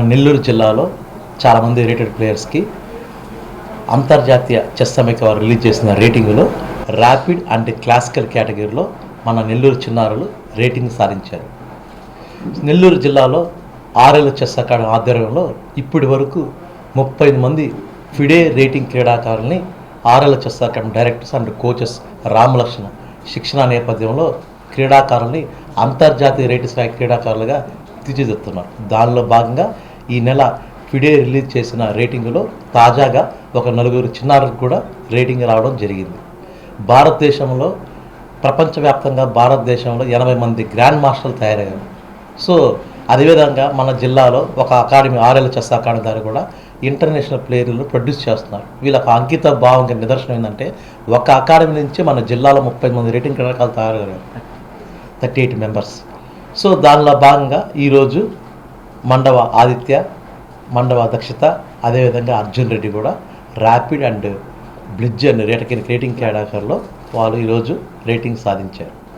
నెల్లూరు జిల్లాలో చాలామంది రేటెడ్ ప్లేయర్స్కి అంతర్జాతీయ చెస్ సమైక్య వారు రిలీజ్ చేసిన రేటింగ్లో ర్యాపిడ్ అండ్ క్లాసికల్ కేటగిరీలో మన నెల్లూరు చిన్నారులు రేటింగ్ సాధించారు. నెల్లూరు జిల్లాలో ఆర్ఎల్ చెస్ అకాడమీ ఆధ్వర్యంలో ఇప్పటి వరకు ముప్పై మంది FIDE rating క్రీడాకారుల్ని RL chess academy directors and coaches Ramalakshmana శిక్షణ నేపథ్యంలో క్రీడాకారుల్ని అంతర్జాతీయ రేటు స్థాయి క్రీడాకారులుగా తీర్చిదిద్దుతున్నారు. దానిలో భాగంగా ఈ నెల ఫిడే రిలీజ్ చేసిన రేటింగులో తాజాగా ఒక నలుగురు చిన్నారులకు కూడా రేటింగ్ రావడం జరిగింది. భారతదేశంలో ప్రపంచవ్యాప్తంగా భారతదేశంలో ఎనభై మంది గ్రాండ్ మాస్టర్లు తయారయ్యారు. సో అదేవిధంగా మన జిల్లాలో ఒక అకాడమీ ఆర్ఎల్ చెస్ అకాడమీ ద్వారా కూడా ఇంటర్నేషనల్ ప్లేయర్లు ప్రొడ్యూస్ చేస్తున్నారు. వీళ్ళకి అంకిత భావం నిదర్శనం ఏంటంటే ఒక అకాడమీ నుంచి మన జిల్లాలో ముప్పై మంది రేటింగ్ క్రీడాకారులు తయారయ్యారు. Thirty eight members. సో దానిలో భాగంగా ఈరోజు మండవ ఆదిత్య మండవ దక్షిత అదేవిధంగా అర్జున్ రెడ్డి కూడా ర్యాపిడ్ అండ్ బ్లిడ్జ్ అండ్ రేటకిన్ రేటింగ్ క్యాడాకర్లో వాళ్ళు ఈరోజు రేటింగ్ సాధించారు.